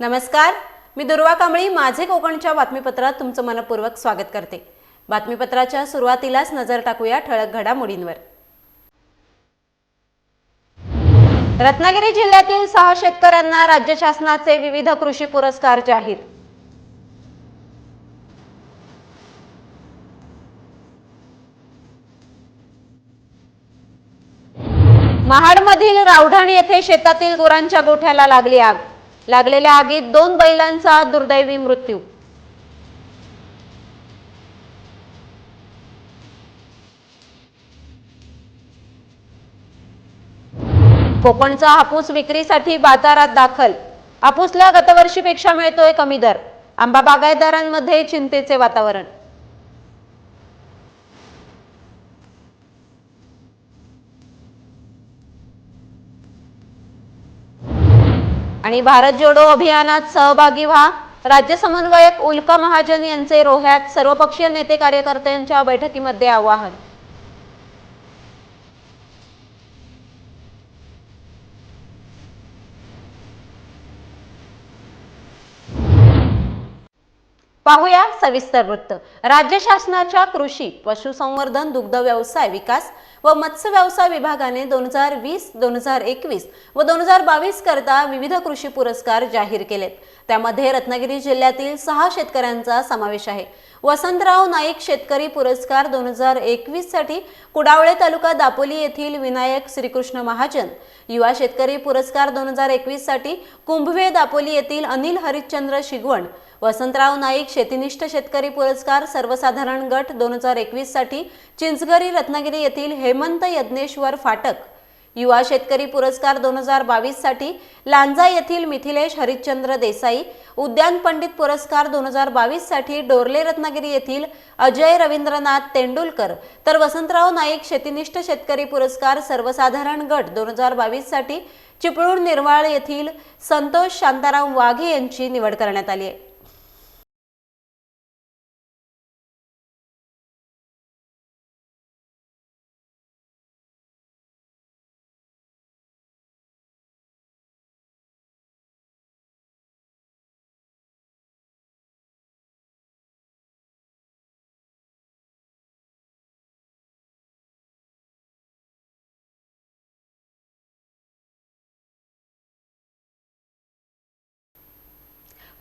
नमस्कार मी दुर्वा कांबळी माझे कोकणच्या बातमीपत्रात तुमचं मनपूर्वक स्वागत करते. बातमीपत्राच्या सुरुवातीलाच नजर टाकूया ठळक घडामोडींवर. रत्नागिरी जिल्ह्यातील सहा शेतकऱ्यांना राज्य शासनाचे विविध कृषी पुरस्कार जाहीर. महाडमधील रावढाण येथे शेतातील गुरांच्या गोठ्याला लागली आग. लागलेल्या आगीत दोन बैलांचा दुर्दैवी मृत्यू. कोकणचा हापूस विक्रीसाठी बाजारात दाखल. हापूसला गतवर्षीपेक्षा मिळतोय कमी दर. आंबा बागायतदारांमध्ये चिंतेचे वातावरण. आणि भारत जोडो अभियानात सहभागी व्हा. राज्य समन्वयक उल्का महाजन यांचे रोह्यात सर्वपक्षीय नेते कार्यकर्त्यांच्या बैठकीमध्ये आवाहन. पाहूया सविस्तर वृत्त. राज्य शासनाच्या कृषी पशुसंवर्धन दुग्ध व्यवसाय विकास व मत्स्य व्यवसाय विभागाने दोन हजार वीस दोन हजार एकवीस व दोन हजार बावीस करता विविध कृषी पुरस्कार जाहीर केलेत. त्यामध्ये रत्नागिरी जिल्ह्यातील सहा शेतकऱ्यांचा समावेश आहे. वसंतराव नाईक शेतकरी पुरस्कार दोन हजार एकवीससाठी कुडावळे तालुका दापोली येथील विनायक श्रीकृष्ण महाजन. युवा शेतकरी पुरस्कार दोन हजार एकवीससाठी कुंभवे दापोली येथील अनिल हरिश्चंद्र शिगवण. वसंतराव नाईक शेतीनिष्ठ शेतकरी पुरस्कार सर्वसाधारण गट दोन हजार एकवीससाठी चिंचगरी रत्नागिरी येथील हेमंत यज्ञेश्वर फाटक युवा शेतकरी पुरस्कार दोन हजार बावीससाठी लांजा येथील मिथिलेश हरिश्चंद्र देसाई उद्यान पंडित पुरस्कार दोन हजार बावीससाठी डोरले रत्नागिरी येथील अजय रवींद्रनाथ तेंडुलकर. तर वसंतराव नाईक शेतीनिष्ठ शेतकरी पुरस्कार सर्वसाधारण गट दोन हजार बावीससाठी चिपळूण निर्वाळ येथील संतोष शांताराम वाघे यांची निवड करण्यात आली आहे.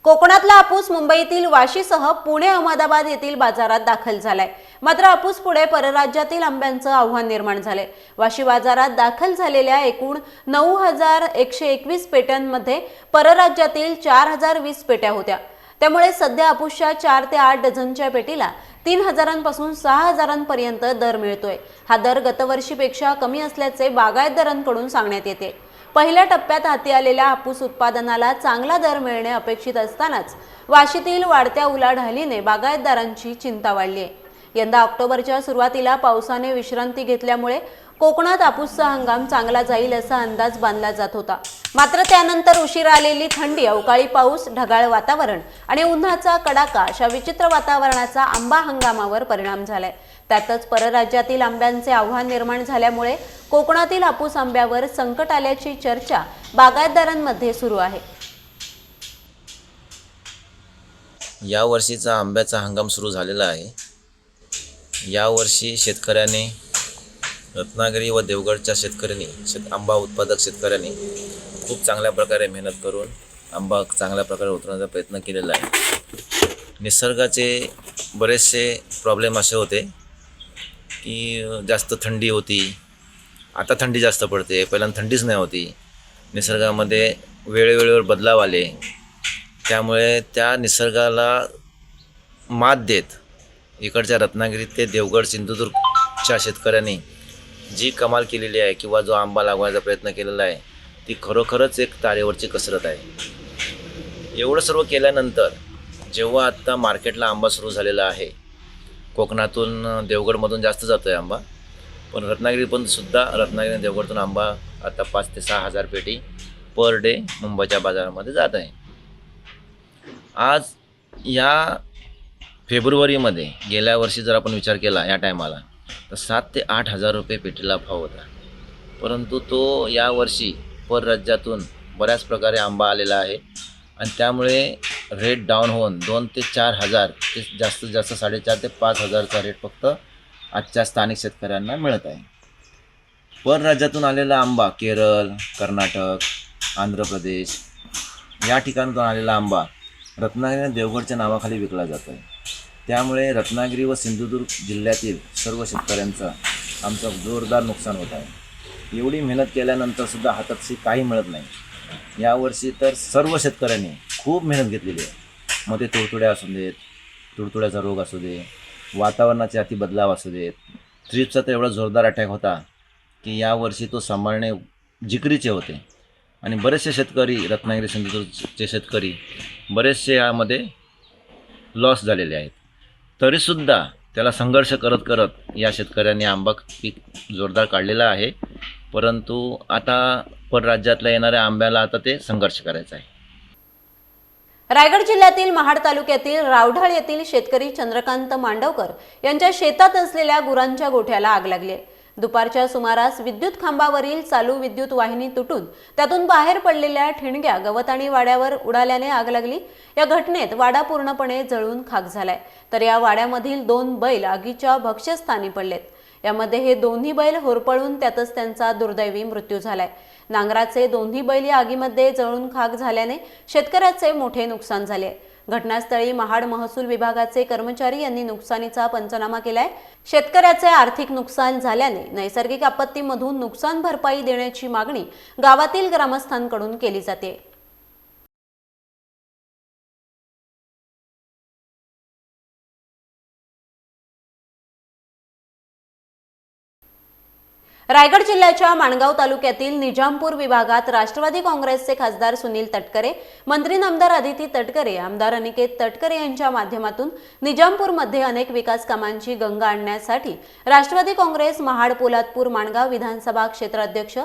कोकणातला आपूस मुंबईतील वाशीसह पुणे अहमदाबाद येथील बाजारात दाखल झालाय. मात्र आपूस पुढे परराज्यातील आंब्यांचं आव्हान निर्माण झाले वाशी बाजारात दाखल झालेल्या एकूण नऊ हजार एकशे एकवीस पेट्यांमध्ये परराज्यातील चार हजार वीस पेट्या होत्या. त्यामुळे सध्या आपूसच्या चार ते आठ डझनच्या पेटीला तीन हजारांपासून सहा हजारांपर्यंत दर मिळतोय. हा दर गतवर्षीपेक्षा कमी असल्याचे बागायतदारांकडून सांगण्यात येते. पहिल्या टप्प्यात हाती आलेल्या हापूस उत्पादनाला चांगला दर मिळणे अपेक्षित असतानाच वाशीतील वाढत्या उलाढालीने बागायतदारांची चिंता वाढली आहे. यंदा ऑक्टोबरच्या सुरुवातीला पावसाने विश्रांती घेतल्यामुळे कोकणात हापूसचा हंगाम चांगला जाईल असा अंदाज बांधला जात होता. मात्र त्यानंतर उशीर आलेली थंडी अवकाळी पाऊस ढगाळ वातावरण आणि उन्हाचा कडाका अशा विचित्र वातावरणाचा आंबा हंगामावर परिणाम झालाय. त्यातच परराज्यातील आंब्यांचे आव्हान निर्माण झाल्यामुळे कोकणातील हापूस आंब्यावर संकट आल्याची चर्चा बागायतदारांमध्ये सुरू आहे. या वर्षीचा आंब्याचा हंगाम सुरू झालेला आहे. यावर्षी शेतकऱ्याने रत्नागिरी व देवगडच्या शेतकऱ्यांनी शेत आंबा उत्पादक शेतकऱ्यांनी खूप चांगल्या प्रकारे मेहनत करून आंबा चांगल्या प्रकारे उतरवण्याचा प्रयत्न केलेला आहे. निसर्गाचे बरेचसे प्रॉब्लेम असे होते. की जास्त थंडी होती. आता थंडी जास्त पडते. पहिल्यांदा थंडीच नाही होती. निसर्गामध्ये वेळेवेळेवर बदलाव आले. त्यामुळे त्या निसर्गाला मात देत इकडच्या रत्नागिरीत ते देवगड सिंधुदुर्गच्या शेतकऱ्यांनी जी कमाल केलेली आहे किंवा जो आंबा लागवण्याचा प्रयत्न केलेला आहे ती खरोखरच एक तारेवरची कसरत आहे. एवढं सर्व केल्यानंतर जेव्हा आत्ता मार्केटला आंबा सुरू झालेला आहे कोकणातून देवगडमधून जास्त जातो आहे आंबा. पण रत्नागिरी पण सुद्धा रत्नागिरी आणि देवगडतून आंबा आता पाच ते सहा हजार पेटी पर डे मुंबईच्या बाजारामध्ये जात आहे. आज या फेब्रुवारीमध्ये गेल्या वर्षी जर आपण विचार केला या टायमाला तर सात ते आठ हजार रुपये पेटीला भाव होता. परंतु तो यावर्षी परराज्यातून बऱ्याच प्रकारे आंबा आलेला आहे. आणि त्यामुळे रेट डाऊन होऊन दोन ते चार हजार ते जास्तीत जास्त साडेचार ते पाच हजारचा रेट फक्त आजच्या स्थानिक शेतकऱ्यांना मिळत आहे. परराज्यातून आलेला आंबा केरळ कर्नाटक आंध्र प्रदेश या ठिकाणातून आलेला आंबा रत्नागिरी आणि देवगडच्या नावाखाली विकला जातो आहे त्यामुळे रत्नागिरी व सिंधुदुर्ग जिल्ह्यातील सर्व शेतकऱ्यांचं आमचं जोरदार नुकसान होत आहे. एवढी मेहनत केल्यानंतरसुद्धा हातातशी काही मिळत नाही. यावर्षी तर सर्व शेतकऱ्यांनी खूप मेहनत घेतलेली आहे. मग ते तुडतुड्या असू देत तुडतुड्याचा रोग असू दे वातावरणाचे अति बदलाव असू देत थ्रिपचा तर एवढा जोरदार अटॅक होता की यावर्षी तो सांभाळणे जिकरीचे होते. आणि बरेचसे शेतकरी रत्नागिरी सिंधुदुर्गचे शेतकरी बरेचसे यामध्ये लॉस झालेले आहेत. तरीसुद्धा त्याला संघर्ष करत करत या शेतकऱ्यांनी आंबा पीक जोरदार काढलेला आहे. परंतु आता परराज्यातल्या येणाऱ्या आंब्याला आता ते संघर्ष करायचा आहे. रायगड जिल्ह्यातील महाड तालुक्यातील रावढाळ येथील शेतकरी चंद्रकांत मांडवकर यांच्या शेतात असलेल्या गुरांच्या गोठ्याला आग लागली आहे. दुपारच्या सुमारास विद्युत खांबावरील चालू विद्युत वाहिनी तुटून त्यातून बाहेर पडलेल्या ठिणग्या गवत आणि वाड्यावर उडाल्याने आग लागली. या घटनेत वाडा पूर्णपणे जळून खाक झालाय. तर या वाड्यामधील दोन बैल आगीच्या भक्ष्यस्थानी पडलेत. यामध्ये हे दोन्ही बैल होरपळून त्यातच त्यांचा दुर्दैवी मृत्यू झालाय. नांगराचे दोन्ही बैल या आगीमध्ये जळून खाक झाल्याने शेतकऱ्याचे मोठे नुकसान झाले. घटनास्थळी महाड महसूल विभागाचे कर्मचारी यांनी नुकसानीचा पंचनामा केलाय. शेतकऱ्याचे आर्थिक नुकसान झाल्याने नैसर्गिक आपत्तीमधून नुकसान भरपाई देण्याची मागणी गावातील ग्रामस्थांकडून केली जाते. रायगड जिल्ह्याच्या माणगाव तालुक्यातील निजामपूर विभागात राष्ट्रवादी काँग्रेसचे खासदार सुनील तटकरे मंत्री नामदार आदिती तटकरे आमदार अनिकेत तटकरे यांच्या माध्यमातून निजामपूरमध्ये अनेक विकास कामांची गंगा आणण्यासाठी राष्ट्रवादी काँग्रेस महाड पोलादपूर माणगाव विधानसभा क्षेत्राध्यक्ष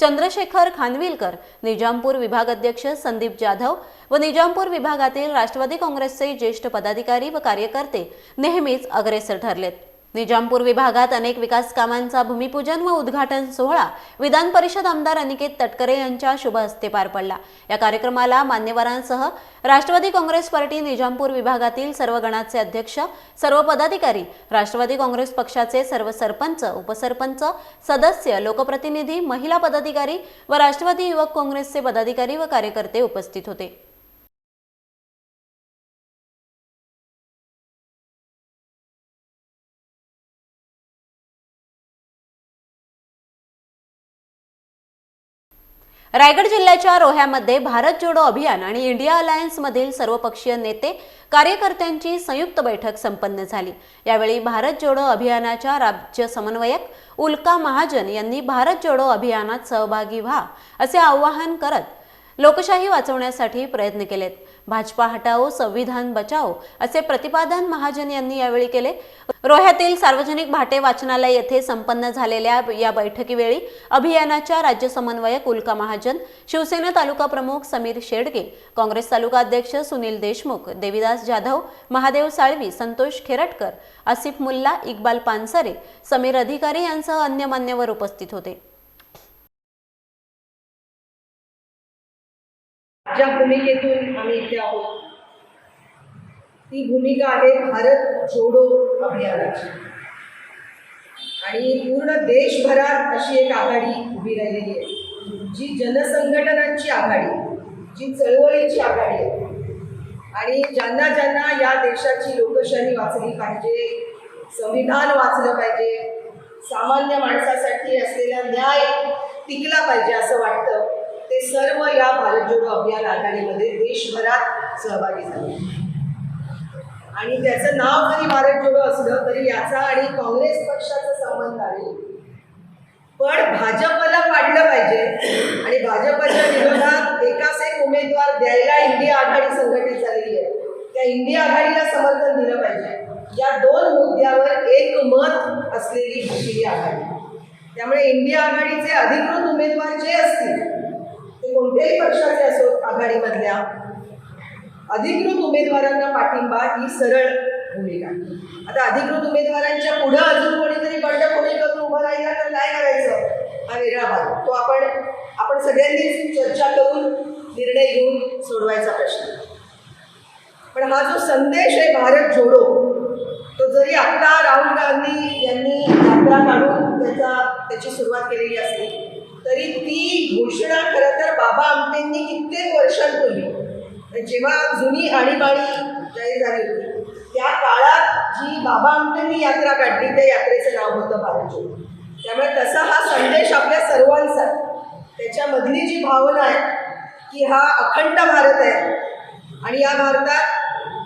चंद्रशेखर खानविलकर निजामपूर विभागाध्यक्ष संदीप जाधव व निजामपूर विभागातील राष्ट्रवादी काँग्रेसचे ज्येष्ठ पदाधिकारी व कार्यकर्ते नेहमीच अग्रेसर ठरलेत. निजामपूर विभागात अनेक विकास कामांचा भूमिपूजन व उद्घाटन सोहळा विधान परिषद आमदार अनिकेत तटकरे यांच्या शुभ हस्ते पार पडला. या कार्यक्रमाला मान्यवरांसह राष्ट्रवादी काँग्रेस पार्टी निजामपूर विभागातील सर्व गणाचे अध्यक्ष सर्व पदाधिकारी राष्ट्रवादी काँग्रेस पक्षाचे सर्व सरपंच उपसरपंच सदस्य लोकप्रतिनिधी महिला पदाधिकारी व राष्ट्रवादी युवक काँग्रेसचे पदाधिकारी व कार्यकर्ते उपस्थित होते. रायगड जिल्ह्याच्या रोह्यामध्ये भारत जोडो अभियान आणि इंडिया अलायन्स मधील सर्वपक्षीय नेते कार्यकर्त्यांची संयुक्त बैठक संपन्न झाली. यावेळी भारत जोडो अभियानाच्या राज्य समन्वयक उल्का महाजन यांनी भारत जोडो अभियानात सहभागी व्हा असे आवाहन करत लोकशाही वाचवण्यासाठी प्रयत्न केलेत. भाजपा हटाओ संविधान बचाओ असे प्रतिपादन महाजन यांनी यावेळी केले. रोह्यातील सार्वजनिक भाटे वाचनालय येथे संपन्न झालेल्या या बैठकीवेळी अभियानाच्या राज्य समन्वयक उल्का महाजन शिवसेना तालुका प्रमुख समीर शेडगे काँग्रेस तालुका अध्यक्ष सुनील देशमुख देविदास जाधव महादेव साळवी संतोष खेरटकर आसिफ मुल्ला इक्बाल पानसरे समीर अधिकारी यांसह अन्य मान्यवर उपस्थित होते. ज्या भूमिकेतून आम्ही इथे आहोत. ती भूमिका आहे भारत जोडो अभियानाची. आणि पूर्ण देशभरात अशी एक आघाडी उभी राहिलेली आहे. जी जनसंघटनांची आघाडी जी चळवळीची आघाडी आहे. आणि ज्यांना ज्यांना या देशाची लोकशाही वाचली पाहिजे संविधान वाचलं पाहिजे सामान्य माणसासाठी असलेला न्याय टिकला पाहिजे असं वाटतं ते सर्व या भारत जोडो अभियान आघाडीमध्ये देशभरात सहभागी झाले. आणि त्याचं नाव जरी भारत जोडो असलं तरी याचा आणि काँग्रेस पक्षाचा संबंध आहे. पण भाजपला पाडलं पाहिजे आणि भाजपच्या विरोधात एकाच एक उमेदवार द्यायला इंडिया आघाडी संघटित झालेली आहे. त्या इंडिया आघाडीला समर्थन दिलं पाहिजे. या दोन मुद्द्यावर एक मत असलेली ही आघाडी. त्यामुळे इंडिया आघाडीचे अधिकृत उमेदवार जे असतील ते पक्षाचे असो आघाडीमधल्या अधिकृत उमेदवारांना पाठिंबा ही सरळ भूमिका. आता अधिकृत उमेदवारांच्या पुढं अजून कोणीतरी बंडखोरी करून उभं राहिला तर काय करायचं? हा वेगळा भाग. तो आपण आपण सगळ्यांनीच चर्चा करून निर्णय घेऊन सोडवायचा प्रश्न. पण हा जो संदेश आहे भारत जोडो तो जरी आत्ता राहुल गांधी यांनी यात्रा काढून त्याचा त्याची सुरुवात केलेली असली तरी ती घोषणा खरं तर बाबा आमटेंनी कित्येक वर्षांपूर्वी म्हणजे जेव्हा जुनी आणीबाणी जाहीर झाली होती त्या काळात जी बाबा आमटेंनी यात्रा काढली त्या यात्रेचं नाव होतं भारत त्यामुळे तसा हा संदेश आपल्या सर्वांचा. त्याच्यामधली जी भावना आहे की हा अखंड भारत आहे आणि या भारतात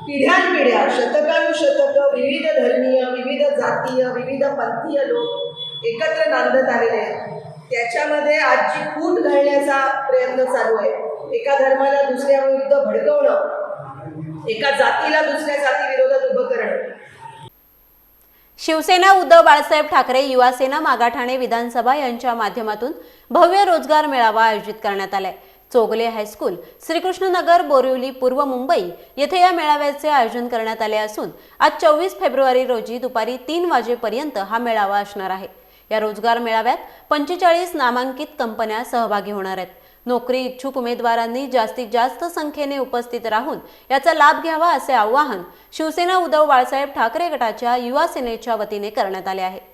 पिढ्यानपिढ्या शतकानुशतकं विविध धर्मीय विविध जातीय विविध पंथीय लोक एकत्र नांदत आलेले आहेत. त्याच्यामध्ये आजची फूट घालण्याचा प्रयत्न चालू आहे. एका धर्माला दुसऱ्या विरुद्ध भडकवणं एका जातीला दुसऱ्या जाती विरोधात उभं करणं. शिवसेना उद्धव बाळासाहेब ठाकरे युवासेना मागाठाणे विधानसभा यांच्या माध्यमातून भव्य रोजगार मेळावा आयोजित करण्यात आलाय. चोगले हायस्कूल श्रीकृष्णनगर बोरिवली पूर्व मुंबई येथे या मेळाव्याचे आयोजन करण्यात आले असून आज चोवीस फेब्रुवारी रोजी दुपारी तीन वाजेपर्यंत हा मेळावा असणार आहे. या रोजगार मेळाव्यात पंचेचाळीस नामांकित कंपन्या सहभागी होणार आहेत. नोकरी इच्छुक उमेदवारांनी जास्तीत जास्त संख्येने उपस्थित राहून याचा लाभ घ्यावा असे आवाहन शिवसेना उद्धव बाळासाहेब ठाकरे गटाच्या युवा सेनेच्या वतीने करण्यात आले आहे.